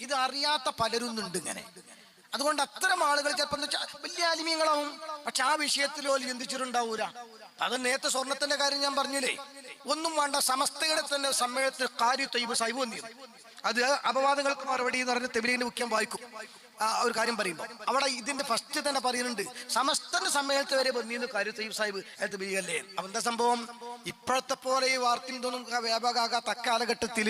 ഇത് അറിയാത്ത പലരുന്നുണ്ട് ഇങ്ങനെ. അതുകൊണ്ട് അത്തരം ആളുകൾ ചിലപ്പോൾ വലിയ ആലിമീങ്ങളാവും. പക്ഷെ ആ വിഷയത്തിൽ ഓൽ ചിന്തിച്ചിട്ടുണ്ടാവൂല. അത് നേരത്തെ സ്വർണത്തിന്റെ കാര്യം ഞാൻ പറഞ്ഞില്ലേ? ഒന്നും വേണ്ട സമസ്തയുടെ തന്നെ സമ്മേളനത്തിൽ കാര്യ തൈബ് സൈബ് വന്നിരുന്നു അത് അപവാദങ്ങൾക്ക് മറുപടി എന്ന് പറഞ്ഞ് തെബിലിന്റെ മുഖ്യം വായിക്കും. ഒരു കാര്യം പറയുമ്പോൾ അവിടെ ഇതിന്റെ ഫസ്റ്റ് തന്നെ പറയുന്നുണ്ട് സമസ്തന്റെ സമ്മേളനത്തിൽ വരെ വന്നിരുന്നു കാര്യ തയ്യബ് സാഹിബ് അല്ലേ അപ്പൊ എന്താ സംഭവം? ഇപ്പോഴത്തെ പോലെ ഈ വാർത്തയൊന്നും വ്യാപകമാകാത്ത കാലഘട്ടത്തിൽ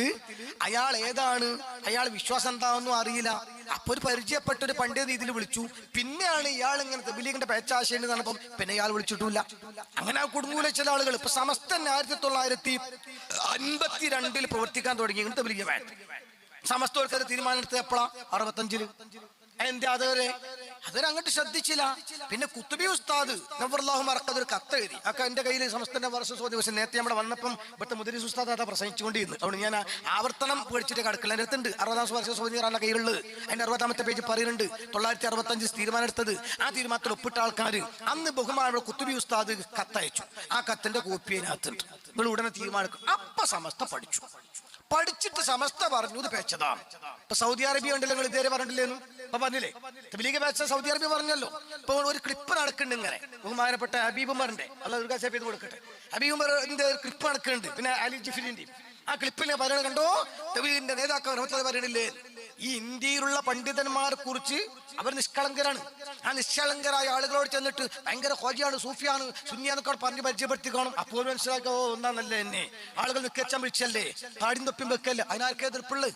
അയാൾ ഏതാണ്? അയാൾ വിശ്വാസം എന്താണെന്നും അറിയില്ല. അപ്പൊ ഒരു പരിചയപ്പെട്ട ഒരു പണ്ഡിത രീതിയിൽ വിളിച്ചു. പിന്നെയാണ് ഇയാൾ ഇങ്ങനെ തെബിലീഗിന്റെ പേച്ചാശയെന്ന് പറഞ്ഞപ്പം പിന്നെ ഇയാൾ വിളിച്ചിട്ടില്ല. അങ്ങനെ കുടുങ്ങൂല ചില ആളുകൾ ഇപ്പൊ സമസ്തൻ ആയിരത്തി തൊള്ളായിരത്തി അൻപത്തി രണ്ടിൽ പ്രവർത്തിക്കാൻ തുടങ്ങി. തെബിലീഗ് വേണ്ട. തീരുമാനം എടുത്തത് എപ്പോഴാ അറുപത്തഞ്ചിൽ. എന്താ അതേ അതൊരു അങ്ങോട്ട് ശ്രദ്ധിച്ചില്ല. പിന്നെ കുത്തുബി ഉസ്താദ് നവറുല്ലാഹു മറക്കത് ഒരു കത്ത് എഴുതി. അക്ക എന്റെ കയ്യിൽ സമസ്തന്റെ വർഷസോ ദിവസം നേരത്തെ നമ്മുടെ വന്നപ്പം ഇവിടുത്തെ മുതിരി ഉസ്താദ് അതാ പ്രസംഗിച്ചുകൊണ്ടിരുന്നു അതുകൊണ്ട് ഞാൻ ആവർത്തനം പേടിച്ചിട്ട് കിടക്കില്ല എന്റെ അടുത്തുണ്ട്. അറുപതാം വർഷ സോദിയാണ് കയ്യിലുള്ളത് അതിന്റെ അറുപതാമത്തെ പേജ് പറയുന്നുണ്ട്. തൊള്ളായിരത്തി അറുപത്തഞ്ച് തീരുമാനം എടുത്തത് ആ തീരുമാനത്തിൽ ഒപ്പിട്ട ആൾക്കാർ അന്ന് ബഹുമാനയുടെ കുത്തുബി ഉസ്താദ് കത്തയച്ചു. ആ കത്തിന്റെ കോപ്പി അതിനകത്തുണ്ട്. നിങ്ങൾ ഉടനെ തീരുമാനിക്കും അപ്പൊ സമസ്ത പഠിച്ചു. പഠിച്ചിട്ട് സമസ്ത പറഞ്ഞു ഇത് പേച്ചതാ. ഇപ്പൊ സൗദി അറേബ്യ ഉണ്ടല്ലോ നിങ്ങൾ ഇതുവരെ പറഞ്ഞില്ലേന്ന് അപ്പൊ പറഞ്ഞില്ലേ? തബ്ലീഗ് പേച്ച സൗദി അറേബ്യ പറഞ്ഞല്ലോ. ഇപ്പൊ ഒരു ക്ലിപ്പ് നടക്കുന്നുണ്ട് ഇങ്ങനെ. ബഹുമാനപ്പെട്ട ഹബീബ് ഉമറിന്റെ അല്ല ദുർഗാ സേഫ് കൊടുക്കട്ടെ. ഹബീബ് ഉമറിന്റെ ഒരു ക്ലിപ്പ് നടക്കുന്നുണ്ട്. പിന്നെ അലി ജിഫിലിന്റെയും ആ ക്ലിപ്പിനെ പറയണ കണ്ടോ? തബ്ലീഗിന്റെ നേതാക്കൾ പറയണില്ലേ? ഈ ഇന്ത്യയിലുള്ള പണ്ഡിതന്മാരെ കുറിച്ച് അവർ നിഷ്കളങ്കരാണ്. ആ നിഷ്കളങ്കരായ ആളുകളോട് ചെന്നിട്ട് ഭയങ്കര ഹോജിയാണ് സൂഫിയാണ് സുന്നിയാന്നൊക്കെ പറഞ്ഞ് പരിചയപ്പെടുത്തി കാണും അപ്പോൾ മനസ്സിലാക്കുക ഒന്നാന്നല്ലേ എന്നെ. ആളുകൾ നിക്കച്ചാൻ വിളിച്ചല്ലേ? താടിയും തൊപ്പിയും വെക്കല്ലേ? അതിനാർക്കെ എതിർപ്പുള്ളു?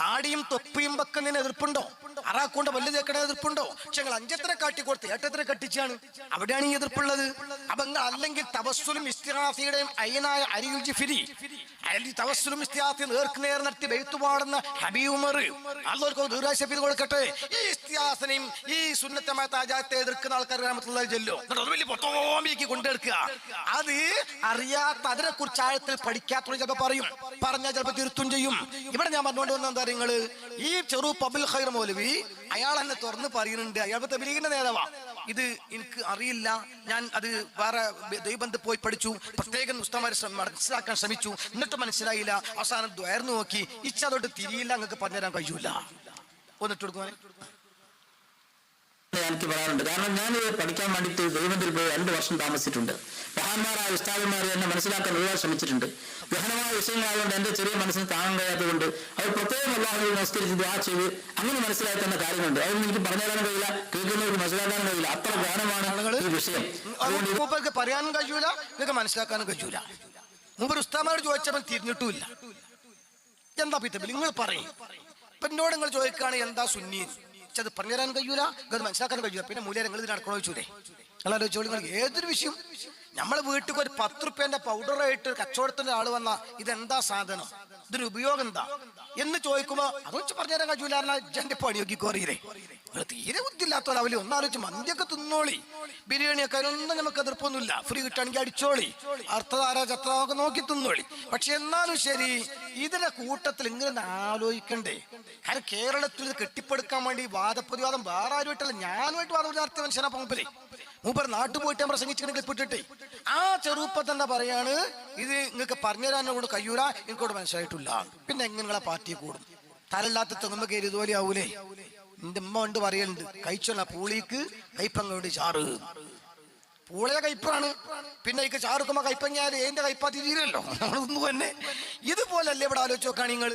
താടിയും തൊപ്പിയും വെക്കുന്നതിന് എതിർപ്പുണ്ടോ? അറാക്കൊണ്ട് വല്ല് തേക്കണ എതിർപ്പുണ്ടോ? പക്ഷെ നിങ്ങൾ അഞ്ചത്ര കാട്ടി കൊടുത്ത് ഏട്ടത്ര കട്ടിച്ചാണ്? അവിടെയാണ് ഈ എതിർപ്പുള്ളത്. അപ്പൊ നിങ്ങൾ അല്ലെങ്കിൽ തപസ്സുലും ഇസ്തിഹാസിയുടെയും അയ്യനായ അരിയുജി അയാൾ തവസ്സുലും ഇസ്തിയാത്തിൽ നേർക്ക് നേർ നടത്തി ബെയ്ത്തു പാടുന്ന ഹബീ ഉമർ അള്ളവർക്ക് ദൂരാശപ്പിത് കൊടുക്കട്ടെ. ഈ ഇസ്തിഹാസനെയും ഈ സുന്നത്തമായ താജാത്തെ എതിർക്കുന്ന ആൾക്കാർ ഗ്രാമത്തിലുള്ള അത് വലിയ പൊത്തോമിക്ക് കൊണ്ടെടുക്കുക അത് അറിയാത്ത അതിനെ കുറിച്ച് ആഴത്തിൽ പഠിക്കാത്തവർ ചിലപ്പോൾ പറയും. പറഞ്ഞാൽ ചിലപ്പോൾ തിരുത്തും ചെയ്യും. ഇവിടെ ഞാൻ പറഞ്ഞുകൊണ്ട് വന്ന എന്താ നിങ്ങൾ? ഈ ചെറു പബുൽ ഖൈർ മൗലവി അയാൾ എന്നെ തുറന്ന് പറയുന്നുണ്ട്. അയാൾ തബിലീഗിന്റെ നേതാവാ. ഇത് എനിക്ക് അറിയില്ല. ഞാൻ അത് വേറെ ദൈവബന്ധ പോയി പഠിച്ചു. പ്രത്യേകം ഉസ്താമാരെ മനസ്സിലാക്കാൻ ശ്രമിച്ചു. എന്നിട്ട് മനസ്സിലായില്ല. അവസാനം ദ്വയർന്നു നോക്കി. ഇച്ചതോട്ട് തിരിയില്ല. അങ്ങക്ക് പറഞ്ഞുതരാൻ കഴിയൂല. ഒന്നിട്ട് കൊടുക്കുവാൻ എനിക്ക് പറയാറുണ്ട് കാരണം ഞാൻ ഇത് പഠിക്കാൻ വേണ്ടിയിട്ട് ദൈവത്തിൽ പോയി രണ്ട് വർഷം താമസിച്ചിട്ടുണ്ട്. മഹാന്മാരായ ഉസ്താദന്മാർ എന്നെ മനസ്സിലാക്കാൻ ഒരുപാട് ശ്രമിച്ചിട്ടുണ്ട്. ഗഹനമായ വിഷയങ്ങളായതുകൊണ്ട് എന്റെ ചെറിയ മനസ്സിന് താങ്ങാൻ കഴിയാത്തതുകൊണ്ട് അവർ പ്രത്യേകം അള്ളാഹു നമസ്കരിച്ച് ദുആ ചെയ്ത് അങ്ങനെ മനസ്സിലായി തന്ന കാര്യമുണ്ട് അതൊന്നും എനിക്ക് പറഞ്ഞുതരാനും കഴിയില്ല. കേൾക്കുന്നവർക്ക് മനസ്സിലാക്കാനും കഴിയില്ല. അത്ര ഗഹനമാണ് ഈ വിഷയം. പറയാനും കഴിയൂല. നിങ്ങൾക്ക് മനസ്സിലാക്കാനും കഴിയൂല. മൂപ്പർ ഉസ്താമാരോട് ചോദിച്ചവൻ തിരിഞ്ഞിട്ടുമില്ല. എന്താ പിത്തബിൽ നിങ്ങൾ പറയും. ഇപ്പൊ എന്നോട് നിങ്ങൾ ചോദിക്കുകയാണ് എന്താ സുന്നി? അത് പറഞ്ഞുതരാൻ കഴിയൂല അത് മനസ്സിലാക്കാൻ കഴിയൂല. പിന്നെ നിങ്ങൾ ഇത് നടക്കണോ ചോദിച്ചൂടെ? നിങ്ങൾ ആലോചിച്ചോളൂ ഏതൊരു വിഷയം? നമ്മളെ വീട്ടിൽ ഒരു പത്ത് റുപ്യന്റെ പൗഡറായിട്ട് കച്ചവടത്തിന്റെ ആൾ വന്ന ഇതെന്താ സാധനം? ഇതിന് ഉപയോഗം എന്താ? എന്ന് ചോദിക്കുമ്പോ അത് വെച്ച് പറഞ്ഞുതരാൻ കഴിയൂല പണിയൊക്കെ പണി നോക്കിക്കോ അറിയില്ലേ നിങ്ങൾ തീരെ ബുദ്ധിയില്ലാത്ത ലെവലിൽ ഒന്നാലോചിച്ച് മന്തിയൊക്കെ തിന്നോളി. ബിരിയാണിയൊക്കെ അതിനൊന്നും നമുക്ക് എതിർപ്പൊന്നുമില്ല. ഫ്രീ കിട്ടുകയാണെങ്കിൽ അടിച്ചോളി. അർത്ഥതാര ചത്രമൊക്കെ നോക്കി തിന്നോളി. പക്ഷെ എന്നാലും ശരി ഇതിന്റെ കൂട്ടത്തിൽ ഇങ്ങനെ ആലോചിക്കണ്ടേ. കാരണം കേരളത്തിൽ കെട്ടിപ്പടുക്കാൻ വേണ്ടി വാദപ്രതിവാദം വേറെ ആരുമായിട്ടല്ല ഞാനുമായിട്ട് വാദം നടത്തിയ മനുഷ്യനാ മൂപ്പര് മൂപ്പർ നാട്ടു പോയിട്ട് ഞാൻ പ്രസംഗിച്ചിട്ട് പെട്ടിട്ടേ ആ ചെറുപ്പം തന്നെ പറയാണ്? ഇത് നിങ്ങൾക്ക് പറഞ്ഞുതരാൻ കൊണ്ട് കഴിയൂല എനിക്കോട് മനസ്സിലായിട്ടില്ല. പിന്നെ എങ്ങനെ നിങ്ങളെ പാർട്ടി കൂടും? തലല്ലാത്ത തെങ്ങുമ്പോ കയറി ഇതുപോലെ ആവൂലേ? എന്റെ ഉമ്മ കൊണ്ട് പറയലുണ്ട് കഴിച്ചോള പൂളിക്ക് കൈപ്പങ്ങ കൊണ്ട് ചാറ്. പൂളയ കയ്പാണ് പിന്നെ ഇക്ക് ചാറുക്കുമ്പോ കൈപ്പങ്ങിയാൽ എന്റെ കയ്പാ തിരിയില്ലല്ലോ നമ്മളൊന്നു തന്നെ. ഇതുപോലല്ലേ ഇവിടെ ആലോചിച്ച് നോക്കാണ് നിങ്ങൾ?